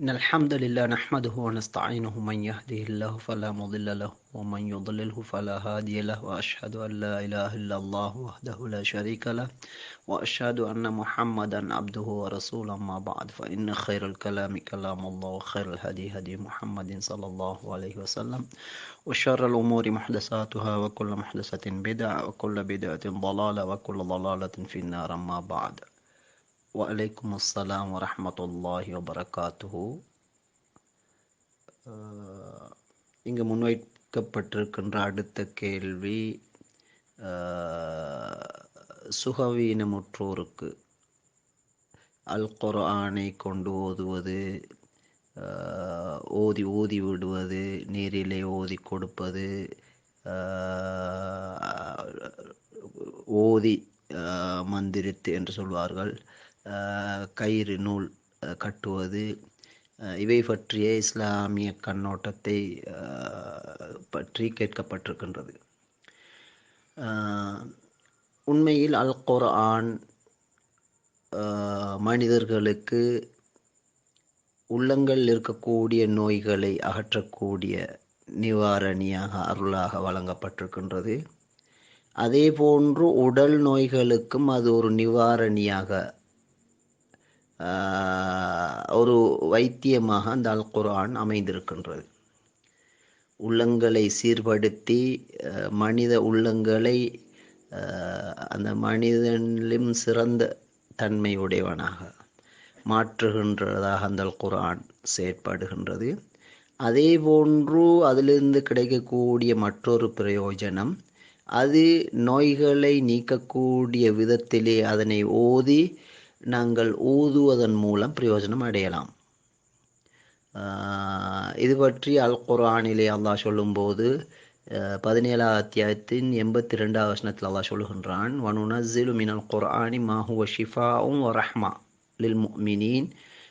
إن الحمد لله نحمده ونستعينه من يهده الله فلا مضل له ومن يضلله فلا هادي له وأشهد أن لا إله إلا الله وحده لا شريك له وأشهد أن محمدا عبده ورسوله ما بعد فإن خير الكلام كلام الله وخير الهدي هدي محمد صلى الله عليه وسلم وشر الأمور محدثاتها وكل محدثة بدعة وكل بدعة ضلالة وكل ضلالة في النار ما بعد. வலைக்கும் அஸ்லாம் வரமத்துல்லாஹி வபரகாத்துஹு இங்கு முன்வைக்கப்பட்டிருக்கின்ற அடுத்த கேள்வி uh, சுகவீனமுற்றோருக்கு அல் குரானை கொண்டு ஓதுவது uh, ஓதி ஓதி விடுவது நீரிலே ஓதி கொடுப்பது uh, ஓதி மந்திரித்து என்று சொல்வார்கள். கயிறு நூல் கட்டுவது இவை பற்றிய இஸ்லாமிய கண்ணோட்டத்தை பற்றி கேட்கப்பட்டிருக்கின்றது. உண்மையில் அல் குர்ஆன் மனிதர்களுக்கு உள்ளங்கள் இருக்கக்கூடிய நோய்களை அகற்றக்கூடிய நிவாரணியாக அருளாக வழங்கப்பட்டிருக்கின்றது. அதே போன்று உடல் நோய்களுக்கும் அது ஒரு நிவாரணியாக ஒரு வைத்தியமாக அந்த அல் குரான் அமைந்திருக்கின்றது. உள்ளங்களை சீர்படுத்தி மனித உள்ளங்களை அந்த மனிதனிலும் சிறந்த தன்மையுடையவனாக மாற்றுகின்றதாக அந்த குர்ஆன் செயற்படுகின்றது. அதே போன்று அதிலிருந்து கிடைக்கக்கூடிய மற்றொரு பிரயோஜனம் அது நோய்களை நீக்கக்கூடிய விதத்திலே அதனை ஓதி நாங்கள் ஊதுவதன் மூலம் பிரயோஜனம் அடையலாம். இது பற்றி அல் குரானிலே அல்லாஹ் சொல்லும்போது பதினேழாம் அத்தியாயத்தின் எண்பத்தி ரெண்டாம் வசனத்தில் அல்லாஹ் சொல்லுகின்றான் வனுனஸ்ஸிலு மினல் குர்ஆனி மாஹுவ ஷிஃபாவும் ரஹ்மா லில் முஃமினீன்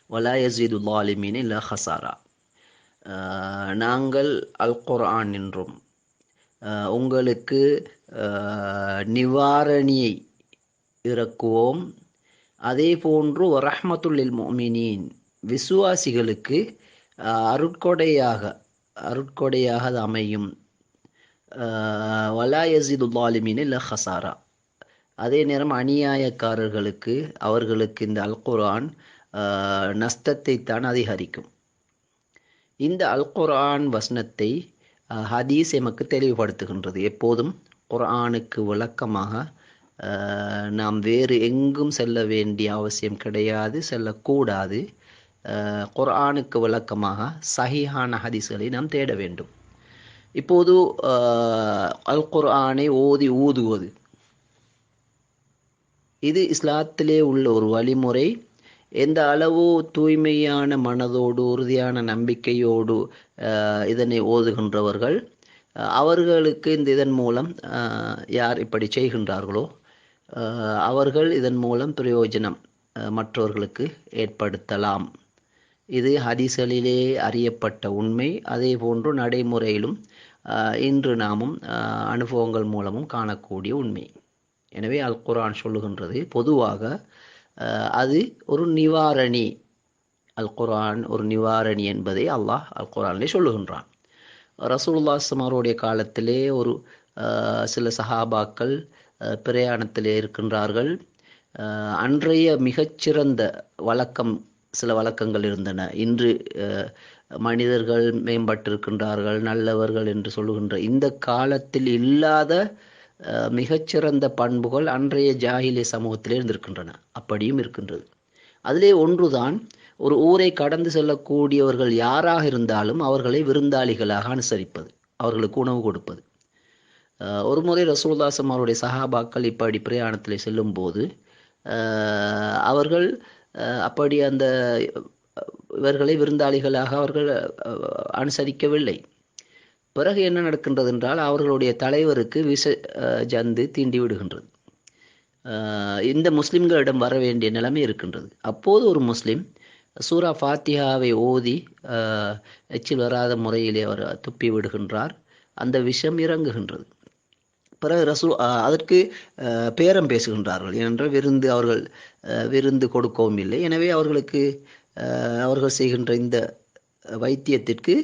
வலா யஸீது லாலிமீன் இல்ல ஹசாரா நாங்கள் அல் குர்ஆன் என்றும் உங்களுக்கு நிவாரணியை இறக்குவோம் அதே போன்று ரஹ்மத்துல்லில் மோமினின் விசுவாசிகளுக்கு அருட்கொடையாக அருட்கொடையாக அது அமையும். வலாயசிதுல்லாலிமின் இல்லை ஹசாரா. அதே நேரம் அநியாயக்காரர்களுக்கு அவர்களுக்கு இந்த அல்குரான் நஷ்டத்தை தான் அதிகரிக்கும். இந்த அல்குரான் வசனத்தை ஹதீஸ் எமக்கு தெளிவுபடுத்துகின்றது. எப்போதும் குர்ஆனுக்கு விளக்கமாக நாம் வேறு எங்கும் செல்ல வேண்டிய அவசியம் கிடையாது செல்லக்கூடாது. குர்ஆனுக்கு விளக்கமாக சஹிஹான ஹதீஸ்களை நாம் தேட வேண்டும். இப்போது அல் குர்ஆனை ஓதி ஊதுவது. இது இஸ்லாத்திலே உள்ள ஒரு வழிமுறை. எந்த அளவு தூய்மையான மனதோடு உறுதியான நம்பிக்கையோடு இதனை ஓதுகின்றவர்கள் அவர்களுக்கு இந்த இதன் மூலம் யார் இப்படி செய்கின்றார்களோ அவர்கள் இதன் மூலம் பிரயோஜனம் மற்றவர்களுக்கு ஏற்படுத்தலாம். இது ஹதீஸ்களிலே அறியப்பட்ட உண்மை. அதே போன்று நடைமுறையிலும் இன்று நாமும் அனுபவங்கள் மூலமும் காணக்கூடிய உண்மை. எனவே அல் குரான் சொல்லுகின்றது பொதுவாக அது ஒரு நிவாரணி. அல் குரான் ஒரு நிவாரணி என்பதை அல்லாஹ் அல் குரானிலே சொல்லுகின்றான். ரசூல்லா அவருடைய காலத்திலே ஒரு சில சஹாபாக்கள் பிரயாணத்தில் இருக்கின்றார்கள். அன்றைய மிகச்சிறந்த வழக்கம் சில வழக்கங்கள் இருந்தன. இன்று மனிதர்கள் மேம்பட்டிருக்கின்றார்கள் நல்லவர்கள் என்று சொல்லுகின்ற இந்த காலத்தில் இல்லாத மிகச்சிறந்த பண்புகள் அன்றைய ஜாகிலிய சமூகத்திலே இருந்திருக்கின்றன. அப்படியும் இருக்கின்றது. அதிலே ஒன்றுதான் ஒரு ஊரை கடந்து செல்லக்கூடியவர்கள் யாராக இருந்தாலும் அவர்களை விருந்தாளிகளாக அனுசரிப்பது அவர்களுக்கு உணவு கொடுப்பது. ஒரு முறை ரசூல்தாசம் அவருடைய சஹாபாக்கள் இப்படி பிரயாணத்தில் செல்லும் போது அவர்கள் அப்படி அந்த இவர்களை விருந்தாளிகளாக அவர்கள் அனுசரிக்கவில்லை. பிறகு என்ன நடக்கின்றது என்றால் அவர்களுடைய தலைவருக்கு விஷ ஜந்து தீண்டி விடுகின்றது. இந்த முஸ்லிம்களிடம் வர வேண்டிய நிலைமை இருக்கின்றது. அப்போது ஒரு முஸ்லிம் சூரா ஃபாத்தியாவை ஓதி எச்சில் வராத முறையிலே அவர் துப்பி விடுகின்றார். அந்த விஷம் இறங்குகின்றது. பிறகு ரசூ அதற்கு பேரம் பேசுகின்றார்கள். ஏனென்றால் விருந்து அவர்கள் விருந்து கொடுக்கவும் இல்லை. எனவே அவர்களுக்கு அவர்கள் செய்கின்ற இந்த வைத்தியத்திற்கு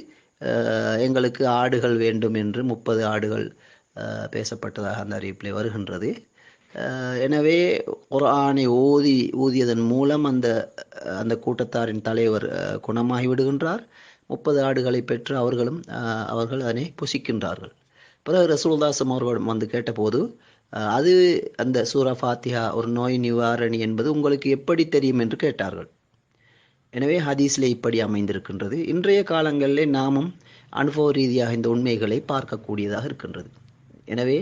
எங்களுக்கு ஆடுகள் வேண்டும் என்று முப்பது ஆடுகள் பேசப்பட்டதாக அந்த அறிவிப்பில் வருகின்றது. எனவே குரானை ஓதி ஊதியதன் மூலம் அந்த அந்த கூட்டத்தாரின் தலைவர் குணமாகி விடுகின்றார். முப்பது ஆடுகளை பெற்று அவர்களும் அவர்கள் அதனை புசிக்கின்றார்கள். பிறகு ரசூல்தாசம் அவர்களிடம் வந்து கேட்டபோது அது அந்த சூரா ஃபாத்திஹா ஒரு நோய் நிவாரணி என்பது உங்களுக்கு எப்படி தெரியும்? என்று கேட்டார்கள். எனவே ஹதீஸில் இப்படி அமைந்திருக்கின்றது. இன்றைய காலங்களிலே நாமும் அனுபவ ரீதியாக இந்த உண்மைகளை பார்க்கக்கூடியதாக இருக்கின்றது. எனவே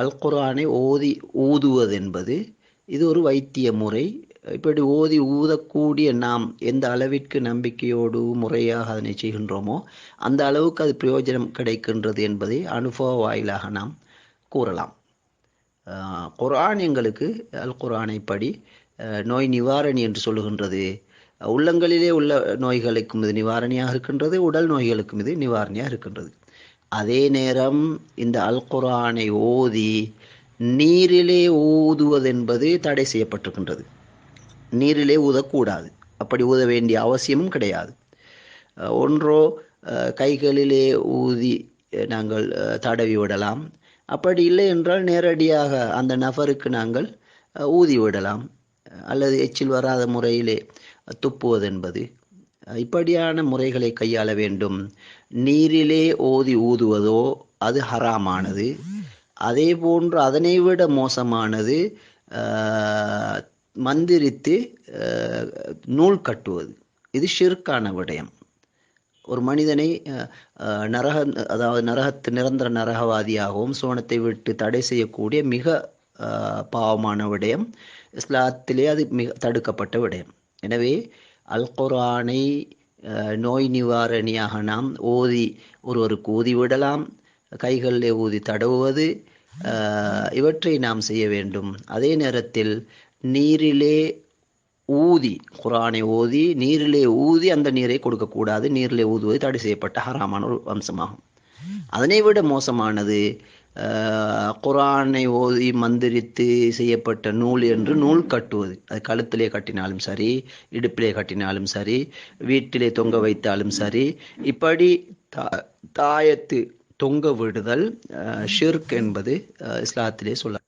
அல் குரானை ஓதி ஊதுவது என்பது இது ஒரு வைத்திய முறை. இப்படி ஓதி ஊதக்கூடிய நாம் எந்த அளவிற்கு நம்பிக்கையோடு முறையாக அதனை செய்கின்றோமோ அந்த அளவுக்கு அது பிரயோஜனம் கிடைக்கின்றது என்பதை அனுபவ வாயிலாக நாம் கூறலாம். குரான் எங்களுக்கு அல் குரானை படி நோய் நிவாரணி என்று சொல்லுகின்றது. உள்ளங்களிலே உள்ள நோய்களுக்கும் இது நிவாரணியாக இருக்கின்றது உடல் நோய்களுக்கும் இது நிவாரணியாக இருக்கின்றது. அதே நேரம் இந்த அல் குரானை ஓதி நீரிலே ஊதுவது என்பது தடை செய்யப்பட்டிருக்கின்றது. நீரிலே ஊதக்கூடாது. அப்படி ஊத வேண்டிய அவசியமும் கிடையாது. ஒன்றோ கைகளிலே ஊதி நாங்கள் தடவி விடலாம். அப்படி இல்லை என்றால் நேரடியாக அந்த நபருக்கு நாங்கள் ஊதி விடலாம். அல்லது எச்சில் வராத முறையிலே துப்புவதென்பது. இப்படியான முறைகளை கையாள வேண்டும். நீரிலே ஓதி ஊதுவதோ அது ஹராமானது. அதே போன்று அதனை விட மோசமானது மந்திரித்து நூல் கட்டுவது. இது ஷிர்கான விடயம். ஒரு மனிதனை நரக அதாவது நரகத்து நிரந்தர நரகவாதியாகவும் சோனத்தை விட்டு தடை செய்யக்கூடிய மிக பாவமான விடயம். இஸ்லாத்திலே அது மிக தடுக்கப்பட்ட விடயம். எனவே அல் குரானை நோய் நிவாரணியாக நாம் ஓதி ஒருவருக்கு ஊதி விடலாம். கைகளிலே ஊதி தடவுவது இவற்றை நாம் செய்ய வேண்டும். அதே நேரத்தில் நீரிலே ஊதி குரானை ஓதி நீரிலே ஊதி அந்த நீரை கொடுக்கக்கூடாது. நீரிலே ஊதுவது தடை செய்யப்பட்ட ஹராமான ஒரு அம்சமாகும் அதனை விட மோசமானது குரானை ஓதி மந்திரித்து செய்யப்பட்ட நூல் என்று நூல் கட்டுவது. அது கழுத்திலே கட்டினாலும் சரி இடுப்பிலே கட்டினாலும் சரி வீட்டிலே தொங்க வைத்தாலும் சரி இப்படி தா- தாயத்து தொங்க விடுதல் ஷிர்க் என்பது இஸ்லாத்திலே சொல்ல